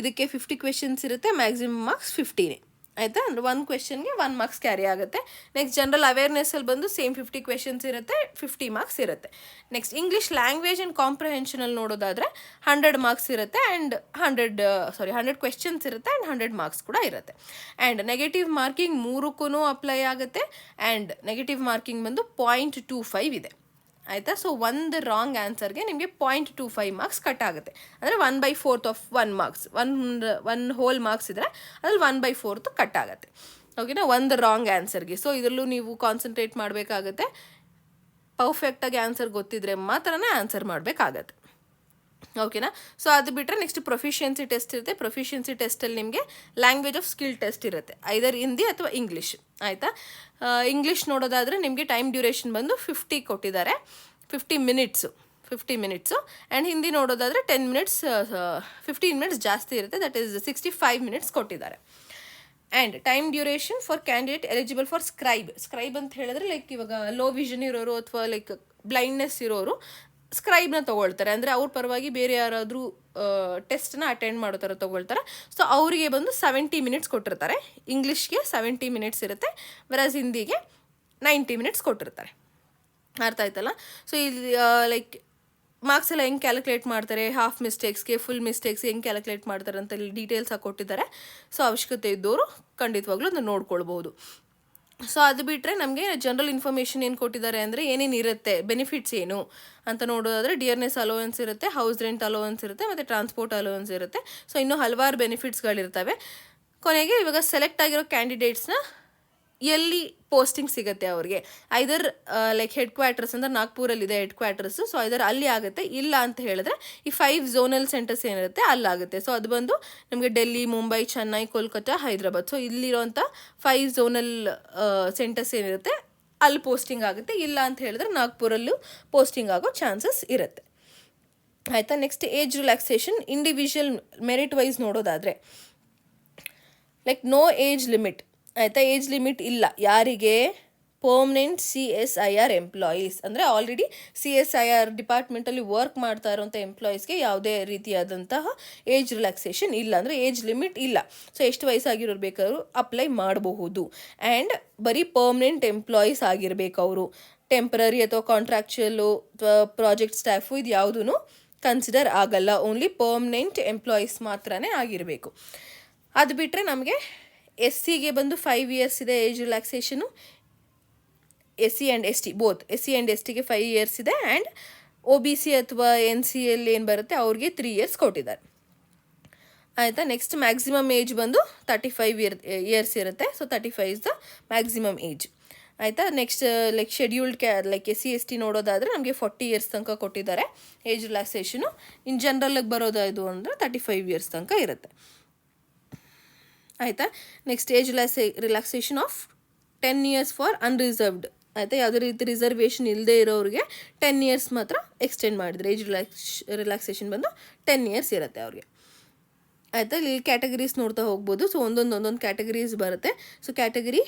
ಇದಕ್ಕೆ ಫಿಫ್ಟಿ ಕ್ವೆಶನ್ಸ್ ಇರುತ್ತೆ ಮ್ಯಾಕ್ಸಿಮಮ್ ಮಾರ್ಕ್ಸ್ ಫಿಫ್ಟೀನೇ ಆಯಿತಾ? ಅಂದರೆ ಒಂದು ಕ್ವೆಶನ್ಗೆ ಒನ್ ಮಾರ್ಕ್ಸ್ ಕ್ಯಾರಿ ಆಗುತ್ತೆ. ನೆಕ್ಸ್ಟ್ ಜನರಲ್ ಅವೇರ್ನೆಸ್ಸಲ್ಲಿ ಬಂದು ಸೇಮ್ ಫಿಫ್ಟಿ ಕ್ವೆಶನ್ಸ್ ಇರುತ್ತೆ ಫಿಫ್ಟಿ ಮಾರ್ಕ್ಸ್ ಇರುತ್ತೆ. ನೆಕ್ಸ್ಟ್ ಇಂಗ್ಲೀಷ್ ಲ್ಯಾಂಗ್ವೇಜ್ ಆ್ಯಂಡ್ ಕಾಂಪ್ರಹೆನ್ಷನಲ್ಲಿ ನೋಡೋದಾದರೆ ಹಂಡ್ರೆಡ್ ಮಾರ್ಕ್ಸ್ ಇರುತ್ತೆ and hundred sorry hundred questions ಇರುತ್ತೆ ಆ್ಯಂಡ್ ಹಂಡ್ರೆಡ್ ಮಾರ್ಕ್ಸ್ ಕೂಡ ಇರುತ್ತೆ. ಆ್ಯಂಡ್ ನೆಗೆಟಿವ್ ಮಾರ್ಕಿಂಗ್ ಮೂರಕ್ಕೂ ಅಪ್ಲೈ ಆಗುತ್ತೆ. ಆ್ಯಂಡ್ ನೆಗೆಟಿವ್ ಮಾರ್ಕಿಂಗ್ ಬಂದು ಪಾಯಿಂಟ್ ಟೂ ಫೈವ್ ಇದೆ. ಆಯಿತಾ? ಸೊ ಒಂದು ರಾಂಗ್ ಆನ್ಸರ್ಗೆ ನಿಮಗೆ point two five marks cut ಆಗುತ್ತೆ. ಅಂದರೆ one by fourth of one marks one one whole marks ಇದ್ದರೆ ಅದ್ರಲ್ಲಿ ಒನ್ ಬೈ ಫೋರ್ತ್ ಕಟ್ ಆಗುತ್ತೆ. ಓಕೆನಾ ಒಂದು ರಾಂಗ್ ಆನ್ಸರ್ಗೆ ಸೊ ಇದರಲ್ಲೂ ನೀವು ಕಾನ್ಸಂಟ್ರೇಟ್ ಮಾಡಬೇಕಾಗತ್ತೆ. ಪರ್ಫೆಕ್ಟಾಗಿ ಆನ್ಸರ್ ಗೊತ್ತಿದ್ರೆ ಮಾತ್ರನೇ ಆನ್ಸರ್ ಮಾಡಬೇಕಾಗತ್ತೆ. ಓಕೆನಾ? ಸೊ ಅದು ಬಿಟ್ಟರೆ ನೆಕ್ಸ್ಟ್ ಪ್ರೊಫಿಷಿಯನ್ಸಿ ಟೆಸ್ಟ್ ಇರುತ್ತೆ. ಪ್ರೊಫಿಷಿಯನ್ಸಿ ಟೆಸ್ಟಲ್ಲಿ ನಿಮಗೆ ಲ್ಯಾಂಗ್ವೇಜ್ ಆಫ್ ಸ್ಕಿಲ್ ಟೆಸ್ಟ್ ಇರುತ್ತೆ. ಐದರ್ ಹಿಂದಿ ಅಥವಾ ಇಂಗ್ಲೀಷ್ ಆಯಿತಾ? ಇಂಗ್ಲೀಷ್ ನೋಡೋದಾದರೆ ನಿಮಗೆ ಟೈಮ್ ಡ್ಯೂರೇಷನ್ ಬಂದು ಫಿಫ್ಟಿ ಕೊಟ್ಟಿದ್ದಾರೆ. Fifty minutes fifty minutes and Hindi ನೋಡೋದಾದರೆ ಟೆನ್ ಮಿನಿಟ್ಸ್ ಫಿಫ್ಟೀನ್ ಮಿನಿಟ್ಸ್ ಜಾಸ್ತಿ ಇರುತ್ತೆ. That is sixty five minutes ಕೊಟ್ಟಿದ್ದಾರೆ. And time duration for candidate eligible for scribe scribe ಅಂತ ಹೇಳಿದ್ರೆ ಲೈಕ್ ಇವಾಗ ಲೋ ವಿಷನ್ ಇರೋರು ಅಥವಾ ಲೈಕ್ ಬ್ಲೈಂಡ್ನೆಸ್ ಇರೋರು ಸ್ಕ್ರೈಬ್ನ ತೊಗೊಳ್ತಾರೆ. ಅಂದರೆ ಅವ್ರ ಪರವಾಗಿ ಬೇರೆ ಯಾರಾದರೂ ಟೆಸ್ಟ್ನ ಅಟೆಂಡ್ ಮಾಡೋ ಥರ ತೊಗೊಳ್ತಾರೆ. ಸೊ ಅವರಿಗೆ ಬಂದು ಸೆವೆಂಟಿ ಮಿನಿಟ್ಸ್ ಕೊಟ್ಟಿರ್ತಾರೆ. ಇಂಗ್ಲೀಷ್ಗೆ ಸೆವೆಂಟಿ ಮಿನಿಟ್ಸ್ ಇರುತ್ತೆ. ವೆರಾಸ್ ಹಿಂದಿಗೆ ನೈಂಟಿ ಮಿನಿಟ್ಸ್ ಕೊಟ್ಟಿರ್ತಾರೆ. ಅರ್ಥ ಆಯ್ತಲ್ಲ? ಸೊ ಇಲ್ಲಿ ಲೈಕ್ ಮಾರ್ಕ್ಸ್ ಎಲ್ಲ ಹೆಂಗೆ ಕ್ಯಾಲ್ಕುಲೇಟ್ ಮಾಡ್ತಾರೆ? ಹಾಫ್ ಮಿಸ್ಟೇಕ್ಸ್ಗೆ ಫುಲ್ ಮಿಸ್ಟೇಕ್ಸ್ ಹೆಂಗೆ ಕ್ಯಾಲ್ಕುಲೇಟ್ ಮಾಡ್ತಾರೆ ಅಂತ ಇಲ್ಲಿ ಡೀಟೇಲ್ಸ್ ಕೊಟ್ಟಿದ್ದಾರೆ. ಸೊ ಅವಶ್ಯಕತೆ ಇದ್ದವರು ಖಂಡಿತವಾಗ್ಲೂ ಅದನ್ನು ನೋಡ್ಕೊಳ್ಬೋದು ಸೊ ಅದು ಬಿಟ್ಟರೆ ನಮಗೆ ಜನರಲ್ ಇನ್ಫಾರ್ಮೇಷನ್ ಏನು ಕೊಟ್ಟಿದ್ದಾರೆ ಅಂದರೆ ಏನೇನು ಇರುತ್ತೆ ಬೆನಿಫಿಟ್ಸ್ ಏನು ಅಂತ ನೋಡೋದಾದರೆ ಡಿಯರ್ನೆಸ್ ಅಲೋವೆನ್ಸ್ ಇರುತ್ತೆ ಹೌಸ್ ರೆಂಟ್ ಅಲೋವೆನ್ಸ್ ಇರುತ್ತೆ ಮತ್ತು ಟ್ರಾನ್ಸ್ಪೋರ್ಟ್ ಅಲೋವೆನ್ಸ್ ಇರುತ್ತೆ. ಸೊ ಇನ್ನೂ ಹಲವಾರು ಬೆನಿಫಿಟ್ಸ್ಗಳಿರ್ತವೆ ಕೊನೆಗೆ ಇವಾಗ ಸೆಲೆಕ್ಟ್ ಆಗಿರೋ ಕ್ಯಾಂಡಿಡೇಟ್ಸ್ನ ಎಲ್ಲಿ ಪೋಸ್ಟಿಂಗ್ ಸಿಗುತ್ತೆ ಅವ್ರಿಗೆ? ಐದರ್ ಲೈಕ್ ಹೆಡ್ ಕ್ವಾರ್ಟರ್ಸ್ ಅಂದರೆ ನಾಗ್ಪುರಲ್ಲಿದೆ ಹೆಡ್ ಕ್ವಾರ್ಟರ್ಸ್ ಸೊ ಐದರ್ ಅಲ್ಲಿ ಆಗುತ್ತೆ, ಇಲ್ಲ ಅಂತ ಹೇಳಿದ್ರೆ ಈ ಫೈವ್ ಝೋನಲ್ ಸೆಂಟರ್ಸ್ ಏನಿರುತ್ತೆ ಅಲ್ಲಾಗುತ್ತೆ. ಸೊ ಅದು ಬಂದು ನಮಗೆ ಡೆಲ್ಲಿ ಮುಂಬೈ ಚೆನ್ನೈ ಕೋಲ್ಕತ್ತಾ ಹೈದ್ರಾಬಾದ್ ಸೊ ಇಲ್ಲಿರೋಂಥ ಫೈವ್ ಝೋನಲ್ ಸೆಂಟರ್ಸ್ ಏನಿರುತ್ತೆ ಅಲ್ಲಿ ಪೋಸ್ಟಿಂಗ್ ಆಗುತ್ತೆ, ಇಲ್ಲ ಅಂತ ಹೇಳಿದ್ರೆ ನಾಗ್ಪುರಲ್ಲೂ ಪೋಸ್ಟಿಂಗ್ ಆಗೋ ಚಾನ್ಸಸ್ ಇರುತ್ತೆ. ಆಯಿತಾ? Next age relaxation individual merit wise ನೋಡೋದಾದರೆ ಲೈಕ್ ನೋ ಏಜ್ ಲಿಮಿಟ್ ಆಯಿತಾ ಏಜ್ ಲಿಮಿಟ್ ಇಲ್ಲ. ಯಾರಿಗೆ? Permanent C S I R employees ಅಂದರೆ already C S I R ಡಿಪಾರ್ಟ್ಮೆಂಟಲ್ಲಿ work ಮಾಡ್ತಾ ಇರೋಂಥ ಎಂಪ್ಲಾಯೀಸ್ಗೆ ಯಾವುದೇ ರೀತಿಯಾದಂತಹ ಏಜ್ ರಿಲ್ಯಾಕ್ಸೇಷನ್ ಇಲ್ಲ. ಅಂದರೆ ಏಜ್ ಲಿಮಿಟ್ ಇಲ್ಲ. ಸೊ ಎಷ್ಟು ವಯಸ್ಸಾಗಿರೋರು ಬೇಕಾದ್ರೂ ಅಪ್ಲೈ ಮಾಡಬಹುದು. ಆ್ಯಂಡ್ ಬರೀ ಪರ್ಮನೆಂಟ್ ಎಂಪ್ಲಾಯೀಸ್ ಆಗಿರಬೇಕು ಅವರು. ಟೆಂಪ್ರರಿ ಅಥವಾ ಕಾಂಟ್ರಾಕ್ಚುಯಲ್ಲು ಅಥವಾ ಪ್ರಾಜೆಕ್ಟ್ ಸ್ಟಾಫು ಇದು ಯಾವುದೂ ಕನ್ಸಿಡರ್ ಆಗಲ್ಲ. ಓನ್ಲಿ ಪರ್ಮನೆಂಟ್ ಎಂಪ್ಲಾಯೀಸ್ ಮಾತ್ರನೇ ಆಗಿರಬೇಕು. ಅದು ಬಿಟ್ಟರೆ ನಮಗೆ ಎಸ್ ಸಿಗೆ ಬಂದು ಫೈವ್ ಇಯರ್ಸ್ ಇದೆ age relaxation S C and S T both S C and S ಟಿಗೆ ಫೈವ್ ಇಯರ್ಸ್ ಇದೆ ಆ್ಯಂಡ್ ಒ ಬಿ ಸಿ ಅಥವಾ ಎನ್ ಸಿ ಎಲ್ಲಿ ಏನು ಬರುತ್ತೆ ಅವ್ರಿಗೆ ತ್ರೀ ಇಯರ್ಸ್ ಕೊಟ್ಟಿದ್ದಾರೆ. ಆಯಿತಾ? ನೆಕ್ಸ್ಟ್ ಮ್ಯಾಕ್ಸಿಮಮ್ ಏಜ್ ಬಂದು ತರ್ಟಿ ಫೈವ್ ಇಯರ್ ಇಯರ್ಸ್ ಇರುತ್ತೆ. So thirty five is the maximum age ಆಯಿತಾ? ನೆಕ್ಸ್ಟ್ ಲೈಕ್ ಶೆಡ್ಯೂಲ್ಡ್ ಕ್ಯಾ like S C S T ನೋಡೋದಾದರೆ ನಮಗೆ ಫಾರ್ಟಿ ಇಯರ್ಸ್ ತನಕ ಕೊಟ್ಟಿದ್ದಾರೆ ಏಜ್ ರಿಲ್ಯಾಕ್ಸೇಷನು ಇನ್ ಜನರಲ್ಗೆ ಬರೋದು ಅಂದರೆ ತರ್ಟಿ ಫೈವ್ ಇಯರ್ಸ್ ತನಕ ಇರುತ್ತೆ. ಆಯಿತಾ? Next age ರಿಲ್ಯಾಕ್ಸೇ relaxation of ten years for unreserved ಆಯಿತಾ? ಯಾವುದೇ ರೀತಿ ರಿಸರ್ವೇಷನ್ ಇಲ್ಲದೆ ಇರೋರಿಗೆ ಟೆನ್ ಇಯರ್ಸ್ ಮಾತ್ರ ಎಕ್ಸ್ಟೆಂಡ್ ಮಾಡಿದ್ರೆ. ಏಜ್ ರಿಲ್ಯಾಕ್ಸ್ ರಿಲ್ಯಾಕ್ಸೇಷನ್ ಬಂದು ಟೆನ್ ಇಯರ್ಸ್ ಇರುತ್ತೆ ಅವ್ರಿಗೆ. ಆಯಿತಾ? ಇಲ್ಲಿ ಕ್ಯಾಟಗರೀಸ್ ನೋಡ್ತಾ ಹೋಗ್ಬೋದು. ಸೊ ಒಂದೊಂದು ಒಂದೊಂದು ಕ್ಯಾಟಗರೀಸ್ ಬರುತ್ತೆ. ಸೊ ಕ್ಯಾಟಗರಿ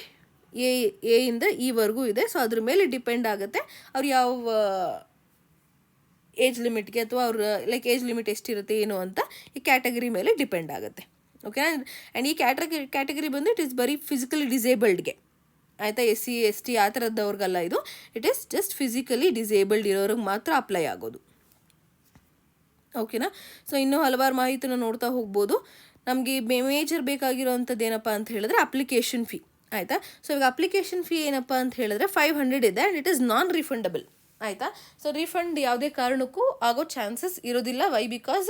ಎ ಎಯಿಂದ ಈವರೆಗೂ ಇದೆ. ಸೊ ಅದ್ರ ಮೇಲೆ ಡಿಪೆಂಡ್ ಆಗುತ್ತೆ ಅವ್ರು ಯಾವ ಏಜ್ ಲಿಮಿಟ್ಗೆ ಅಥವಾ ಅವ್ರ ಲೈಕ್ ಏಜ್ ಲಿಮಿಟ್ ಎಷ್ಟಿರುತ್ತೆ, ಏನು ಅಂತ ಈ ಕ್ಯಾಟಗರಿ ಮೇಲೆ ಡಿಪೆಂಡ್ ಆಗುತ್ತೆ. ಓಕೆ ಆ್ಯಂಡ್ ಈ ಕ್ಯಾಟಗರಿ ಕ್ಯಾಟಗರಿ ಬಂದು ಇಟ್ ಈಸ್ ಬರೀ ಫಿಸಿಕಲಿ ಡಿಸೇಬಲ್ಡ್ಗೆ ಆಯಿತಾ? ಎಸ್ ಸಿ ಎಸ್ ಟಿ ಆ ಥರದ್ದವ್ರಿಗೆಲ್ಲ ಇದು. It is just physically disabled ಇರೋರಿಗೆ ಮಾತ್ರ ಅಪ್ಲೈ ಆಗೋದು. ಓಕೆನಾ ಸೊ ಇನ್ನೂ ಹಲವಾರು ಮಾಹಿತಿನ ನೋಡ್ತಾ ಹೋಗ್ಬೋದು. ನಮಗೆ ಮೇಜರ್ ಬೇಕಾಗಿರೋವಂಥದ್ದು ಏನಪ್ಪ ಅಂತ ಹೇಳಿದ್ರೆ ಅಪ್ಲಿಕೇಶನ್ ಫೀ ಆಯಿತಾ? ಸೊ ಇವಾಗ ಅಪ್ಲಿಕೇಶನ್ ಫೀ ಏನಪ್ಪ ಅಂತ ಹೇಳಿದ್ರೆ ಫೈವ್ ಹಂಡ್ರೆಡ್ ಇದೆ and it is non refundable ಆಯಿತಾ? ಸೊ ರಿಫಂಡ್ ಯಾವುದೇ ಕಾರಣಕ್ಕೂ ಆಗೋ ಚಾನ್ಸಸ್ ಇರೋದಿಲ್ಲ. ವೈ ಬಿಕಾಸ್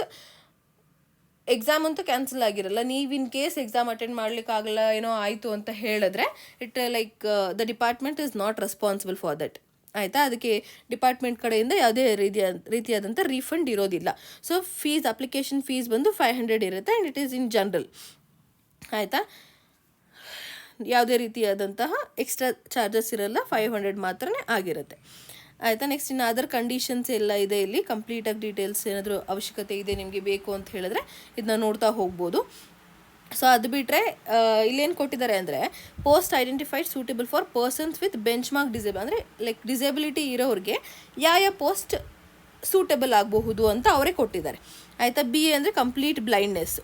ಎಕ್ಸಾಮ್ ಅಂತೂ ಕ್ಯಾನ್ಸಲ್ ಆಗಿರಲ್ಲ. ನೀವು ಇನ್ ಕೇಸ್ ಎಕ್ಸಾಮ್ ಅಟೆಂಡ್ ಮಾಡ್ಲಿಕ್ಕಾಗಲ್ಲ, ಏನೋ ಆಯಿತು ಅಂತ ಹೇಳಿದ್ರೆ it like the department is not responsible for that ಆಯಿತಾ? ಅದಕ್ಕೆ ಡಿಪಾರ್ಟ್ಮೆಂಟ್ ಕಡೆಯಿಂದ ಯಾವುದೇ ರೀತಿಯ, ರೀತಿಯಾದಂಥ ರೀಫಂಡ್ ಇರೋದಿಲ್ಲ. ಸೊ ಫೀಸ್ ಅಪ್ಲಿಕೇಶನ್ ಫೀಸ್ ಬಂದು ಫೈವ್ ಹಂಡ್ರೆಡ್ ಇರುತ್ತೆ and it is in general ಆಯಿತಾ? ಯಾವುದೇ ರೀತಿಯಾದಂತಹ ಎಕ್ಸ್ಟ್ರಾ ಚಾರ್ಜಸ್ ಇರಲ್ಲ ಫೈವ್ ಹಂಡ್ರೆಡ್ ಮಾತ್ರನೇ ಆಗಿರುತ್ತೆ. ಆಯಿತಾ ನೆಕ್ಸ್ಟ್ ಇನ್ನು ಅದರ್ ಕಂಡೀಷನ್ಸ್ ಎಲ್ಲ ಇದೆ ಇಲ್ಲಿ. ಕಂಪ್ಲೀಟಾಗಿ ಡೀಟೇಲ್ಸ್ ಏನಾದರೂ ಅವಶ್ಯಕತೆ ಇದೆ ನಿಮಗೆ ಬೇಕು ಅಂತ ಹೇಳಿದ್ರೆ ಇದನ್ನ ನೋಡ್ತಾ ಹೋಗ್ಬೋದು. ಸೊ ಅದು ಬಿಟ್ಟರೆ ಇಲ್ಲೇನು ಕೊಟ್ಟಿದ್ದಾರೆ ಅಂದರೆ post identified suitable for persons with benchmark disable ಅಂದರೆ ಲೈಕ್ ಡಿಸೇಬಿಲಿಟಿ ಇರೋರಿಗೆ ಯಾವ ಯಾವ ಪೋಸ್ಟ್ ಸೂಟೇಬಲ್ ಆಗಬಹುದು ಅಂತ ಅವರೇ ಕೊಟ್ಟಿದ್ದಾರೆ. ಆಯಿತಾ ಬಿ ಎ ಅಂದರೆ ಕಂಪ್ಲೀಟ್ ಬ್ಲೈಂಡ್ನೆಸ್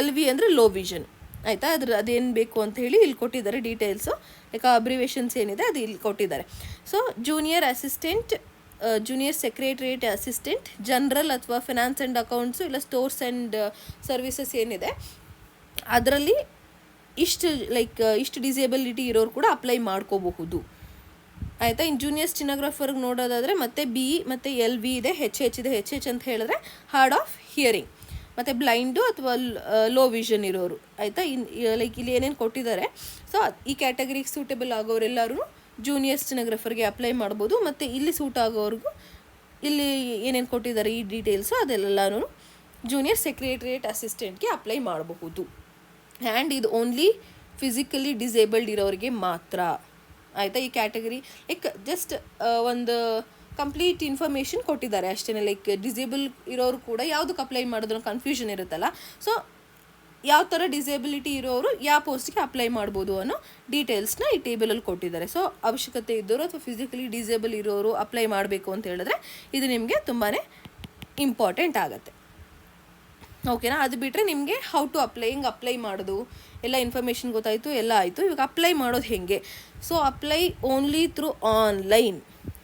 ಎಲ್ ವಿ ಅಂದರೆ ಲೋ ವಿಷನ್ ಆಯಿತಾ, ಅದ್ರ, ಅದೇನು ಬೇಕು ಅಂತ ಹೇಳಿ ಇಲ್ಲಿ ಕೊಟ್ಟಿದ್ದಾರೆ ಡೀಟೇಲ್ಸು ಲೈಕ್ ಅಬ್ರಿವೇಷನ್ಸ್ ಏನಿದೆ ಅದು ಇಲ್ಲಿ ಕೊಟ್ಟಿದ್ದಾರೆ. So junior assistant junior secretariat assistant general ಅಥವಾ ಫಿನಾನ್ಸ್ ಆ್ಯಂಡ್ ಅಕೌಂಟ್ಸು ಇಲ್ಲ ಸ್ಟೋರ್ಸ್ ಆ್ಯಂಡ್ ಸರ್ವಿಸಸ್ ಏನಿದೆ. ಅದರಲ್ಲಿ ಇಷ್ಟು ಲೈಕ್ ಇಷ್ಟು ಡಿಸೇಬಿಲಿಟಿ ಇರೋರು ಕೂಡ ಅಪ್ಲೈ ಮಾಡ್ಕೋಬಹುದು. ಆಯಿತಾ? ಇನ್ನು ಜೂನಿಯರ್ ಸ್ಟಿನೋಗ್ರಾಫರ್ಗೆ ನೋಡೋದಾದರೆ ಮತ್ತೆ ಬಿ ಮತ್ತು ಎಲ್ ಬಿ ಇದೆ ಹೆಚ್ ಹೆಚ್ ಇದೆ ಹೆಚ್ ಹೆಚ್ ಅಂತ ಹೇಳಿದ್ರೆ ಹಾರ್ಡ್ ಆಫ್ ಹಿಯರಿಂಗ್ ಮತ್ತು ಬ್ಲೈಂಡು ಅಥವಾ ಲೋ ವಿಷನ್ ಇರೋರು, ಆಯಿತಾ? ಇನ್ ಲೈಕ್ ಇಲ್ಲಿ ಏನೇನು ಕೊಟ್ಟಿದ್ದಾರೆ. ಸೊ ಈ ಕ್ಯಾಟಗರಿಗೆ ಸೂಟೇಬಲ್ ಆಗೋರೆಲ್ಲರೂ ಜೂನಿಯರ್ ಸ್ಟೆನೋಗ್ರಫರ್ಗೆ ಅಪ್ಲೈ ಮಾಡ್ಬೋದು. ಮತ್ತು ಇಲ್ಲಿ ಸೂಟ್ ಆಗೋವ್ರಿಗೂ ಇಲ್ಲಿ ಏನೇನು ಕೊಟ್ಟಿದ್ದಾರೆ ಈ ಡೀಟೇಲ್ಸು ಅದೆಲ್ಲನೂ ಜೂನಿಯರ್ ಸೆಕ್ರೆಟ್ರಿಯೇಟ್ ಅಸಿಸ್ಟೆಂಟ್ಗೆ ಅಪ್ಲೈ ಮಾಡಬಹುದು. ಆ್ಯಂಡ್ ಇದು ಓನ್ಲಿ ಫಿಸಿಕಲಿ ಡಿಸೇಬಲ್ಡ್ ಇರೋರಿಗೆ ಮಾತ್ರ. ಆಯಿತಾ ಈ ಕ್ಯಾಟಗರಿ ಲೈಕ್ ಜಸ್ಟ್ ಒಂದು ಕಂಪ್ಲೀಟ್ ಇನ್ಫಾರ್ಮೇಷನ್ ಕೊಟ್ಟಿದ್ದಾರೆ ಅಷ್ಟೇ ಲೈಕ್ ಡಿಸೇಬಲ್ ಇರೋರು ಕೂಡ ಯಾವುದಕ್ಕೆ ಅಪ್ಲೈ ಮಾಡೋದ್ರ ಕನ್ಫ್ಯೂಷನ್ ಇರುತ್ತಲ್ಲ. ಸೊ ಯಾವ ಥರ ಡಿಸೇಬಿಲಿಟಿ ಇರೋರು ಯಾವ ಪೋಸ್ಟ್ಗೆ ಅಪ್ಲೈ ಮಾಡ್ಬೋದು ಅನ್ನೋ ಡೀಟೇಲ್ಸ್ನ ಈ ಟೇಬಲಲ್ಲಿ ಕೊಟ್ಟಿದ್ದಾರೆ. ಸೊ ಅವಶ್ಯಕತೆ ಇದ್ದವರು ಅಥವಾ ಫಿಸಿಕಲಿ ಡಿಸೇಬಲ್ ಇರೋರು ಅಪ್ಲೈ ಮಾಡಬೇಕು ಅಂತ ಹೇಳಿದ್ರೆ ಇದು ನಿಮಗೆ ತುಂಬಾ ಇಂಪಾರ್ಟೆಂಟ್ ಆಗುತ್ತೆ. ಓಕೆನಾ ಅದು ಬಿಟ್ಟರೆ ನಿಮಗೆ ಹೌ ಟು ಅಪ್ಲೈ ಹಿಂಗೆ ಅಪ್ಲೈ ಮಾಡೋದು, ಎಲ್ಲ ಇನ್ಫಾರ್ಮೇಷನ್ ಗೊತ್ತಾಯಿತು, ಎಲ್ಲ ಆಯಿತು. ಇವಾಗ ಅಪ್ಲೈ ಮಾಡೋದು ಹೇಗೆ? So apply only through online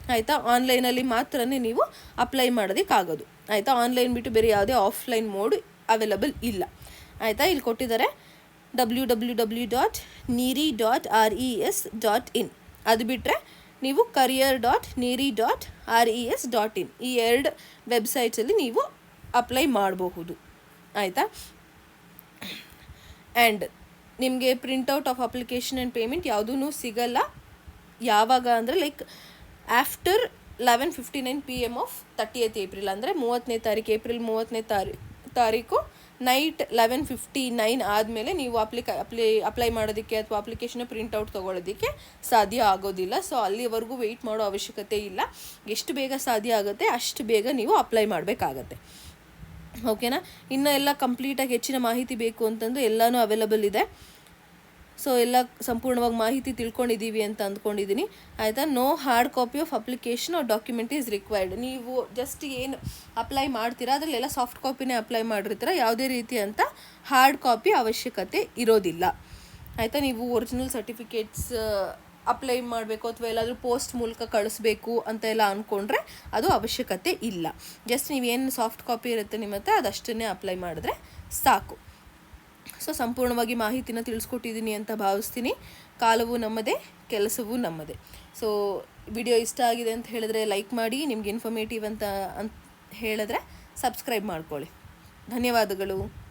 ಆಯಿತಾ? ಆನ್ಲೈನಲ್ಲಿ ಮಾತ್ರ ನೀವು ಅಪ್ಲೈ ಮಾಡೋದಕ್ಕಾಗೋದು. ಆಯಿತಾ? ಆನ್ಲೈನ್ ಬಿಟ್ಟು ಬೇರೆ ಯಾವುದೇ ಆಫ್ಲೈನ್ ಮೋಡ್ ಅವೈಲಬಲ್ ಇಲ್ಲ. ಆಯಿತಾ? ಇಲ್ಲಿ ಕೊಟ್ಟಿದ್ದಾರೆ W W W dot NEERI dot R E S dot in ಅದು ಬಿಟ್ಟರೆ ನೀವು career dot NEERI dot R E S dot in ಈ ಎರಡು ವೆಬ್ಸೈಟ್ಸಲ್ಲಿ ನೀವು ಅಪ್ಲೈ ಮಾಡಬಹುದು. ಆಯಿತಾ? ಆ್ಯಂಡ್ ನಿಮಗೆ printout of application and payment ಯಾವುದೂ ಸಿಗಲ್ಲ. ಯಾವಾಗ ಅಂದರೆ like after eleven fifty nine P M of thirtieth April ಅಂದರೆ ಮೂವತ್ತನೇ ತಾರೀಕು ಏಪ್ರಿಲ್ ಮೂವತ್ತನೇ ತಾರೀ, ತಾರೀಕು ನೈಟ್ ಲೆವೆನ್ ಫಿಫ್ಟಿ ನೈನ್ ಆದಮೇಲೆ ನೀವು ಅಪ್ಲಿಕ ಅಪ್ಲೈ ಅಪ್ಲೈ ಮಾಡೋದಕ್ಕೆ ಅಥವಾ ಅಪ್ಲಿಕೇಶನ್ ಪ್ರಿಂಟೌಟ್ ತೊಗೊಳೋದಕ್ಕೆ ಸಾಧ್ಯ ಆಗೋದಿಲ್ಲ. ಸೊ ಅಲ್ಲಿವರೆಗೂ ವೆಯ್ಟ್ ಮಾಡೋ ಅವಶ್ಯಕತೆ ಇಲ್ಲ. ಎಷ್ಟು ಬೇಗ ಸಾಧ್ಯ ಆಗುತ್ತೆ, ಅಷ್ಟು ಬೇಗ ನೀವು ಅಪ್ಲೈ ಮಾಡಬೇಕಾಗತ್ತೆ. ಓಕೆನಾ ಇನ್ನು ಎಲ್ಲ ಕಂಪ್ಲೀಟಾಗಿ ಹೆಚ್ಚಿನ ಮಾಹಿತಿ ಬೇಕು ಅಂತಂದು ಎಲ್ಲನೂ ಅವೈಲಬಲ್ ಇದೆ. ಸೊ ಎಲ್ಲ ಸಂಪೂರ್ಣವಾಗಿ ಮಾಹಿತಿ ತಿಳ್ಕೊಂಡಿದ್ದೀವಿ ಅಂತ ಅಂದ್ಕೊಂಡಿದ್ದೀನಿ. ಆಯಿತಾ? No hard copy of application or document is required ನೀವು ಜಸ್ಟ್ ಏನು ಅಪ್ಲೈ ಮಾಡ್ತೀರಾ? ಅದರಲ್ಲೆಲ್ಲ ಸಾಫ್ಟ್ ಕಾಪಿನೇ ಅಪ್ಲೈ ಮಾಡಿರ್ತೀರ. ಯಾವುದೇ ರೀತಿ ಅಂತ ಹಾರ್ಡ್ ಕಾಪಿ ಅವಶ್ಯಕತೆ ಇರೋದಿಲ್ಲ. ಆಯಿತಾ? ನೀವು ಒರಿಜಿನಲ್ ಸರ್ಟಿಫಿಕೇಟ್ಸ್ ಅಪ್ಲೈ ಮಾಡಬೇಕು ಅಥವಾ ಎಲ್ಲಾದರೂ ಪೋಸ್ಟ್ ಮೂಲಕ ಕಳಿಸ್ಬೇಕು ಅಂತ ಎಲ್ಲ ಅಂದ್ಕೊಂಡ್ರೆ ಅದು ಅವಶ್ಯಕತೆ ಇಲ್ಲ. ಜಸ್ಟ್ ನೀವೇನು ಸಾಫ್ಟ್ ಕಾಪಿ ಇರುತ್ತೆ ನಿಮ್ಮ ಹತ್ರ, ಅದಷ್ಟನ್ನೇ ಅಪ್ಲೈ ಮಾಡಿದ್ರೆ ಸಾಕು. ಸೊ ಸಂಪೂರ್ಣವಾಗಿ ಮಾಹಿತಿನ ತಿಳಿಸ್ಕೊಟ್ಟಿದ್ದೀನಿ ಅಂತ ಭಾವಿಸ್ತೀನಿ. ಕಾಲವೂ ನಮ್ಮದೇ, ಕೆಲಸವೂ ನಮ್ಮದೇ. ಸೊ ವಿಡಿಯೋ ಇಷ್ಟ ಆಗಿದೆ ಅಂತ ಹೇಳಿದ್ರೆ ಲೈಕ್ ಮಾಡಿ, ನಿಮ್ಗೆ ಇನ್ಫಾರ್ಮೇಟಿವ್ ಅಂತ ಅಂತ ಹೇಳಿದ್ರೆ ಸಬ್ಸ್ಕ್ರೈಬ್ ಮಾಡ್ಕೊಳ್ಳಿ. ಧನ್ಯವಾದಗಳು.